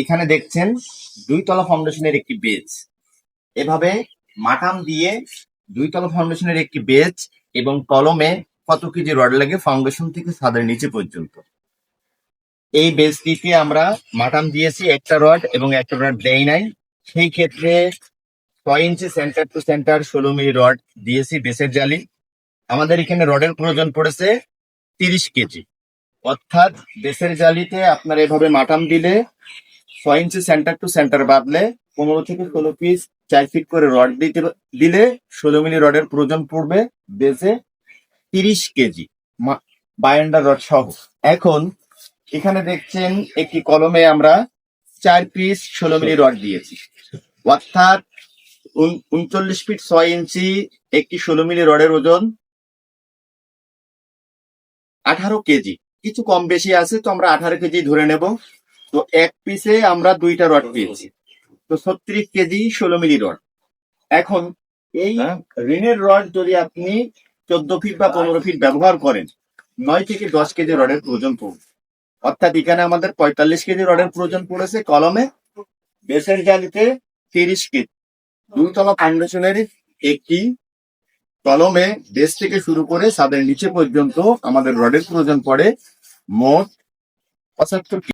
এখানে দেখছেন দুই তলা ফাউন্ডেশনের একটি বেজ এভাবে মাটাম দিয়ে দুই তলা ফাউন্ডেশনের একটি বেজ এবং কলমে কত কেজি রড লাগে ফাউন্ডেশন থেকে ছাদের নিচে পর্যন্ত। এই বেজটিতে আমরা মাটাম দিয়েছি একটা রড এবং একটা রড দেই নাই। সেই ক্ষেত্রে ছয় ইঞ্চি সেন্টার টু সেন্টার ষোলো মিলি রড দিয়েছি বেসের জালি। আমাদের এখানে রডের প্রয়োজন পড়েছে তিরিশ কেজি। অর্থাৎ বেসের জালিতে আপনার এভাবে মাটাম দিলে ছয় ইঞ্চি সেন্টার টু সেন্টার বাদলে পনেরো থেকে ষোলো পিস চার ফিট করে রড দিতে দিলে ষোলো মিলি রডের প্রয়োজন পড়বে বেসে তিরিশ কেজি বায়ান্ডার রড সহ। এখন এখানে দেখছেন একটি কলমে আমরা চার পিস ষোলো মিলি রড দিয়েছি। অর্থাৎ উন- উনচল্লিশ ফিট ছয় ইঞ্চি একটি ষোলো মিলি রডের ওজন আঠারো কেজি। কিছু কম বেশি আছে, তো আমরা আঠারো কেজি ধরে নেব। তো এক পিসে আমরা দুইটা রড পেয়েছি তো ছত্রিশ কেজি ষোলো মিলি রড এখন এই ঋণের রড যদি আপনি চোদ্দ ফিট বা পনেরো ফিট ব্যবহার করেন নয় থেকে দশ কেজি রডের প্রয়োজন পড়বে। অর্থাৎ এখানে আমাদের পঁয়তাল্লিশ কেজি রডের প্রয়োজন পড়েছে কলমে। বেসের জালিতে তিরিশ কেজি। দুইতলা ফাউন্ডেশনের একটি কলমে বেস থেকে শুরু করে ছাদের নিচে পর্যন্ত আমাদের রডের প্রয়োজন পড়ে মোট পঁচাত্তর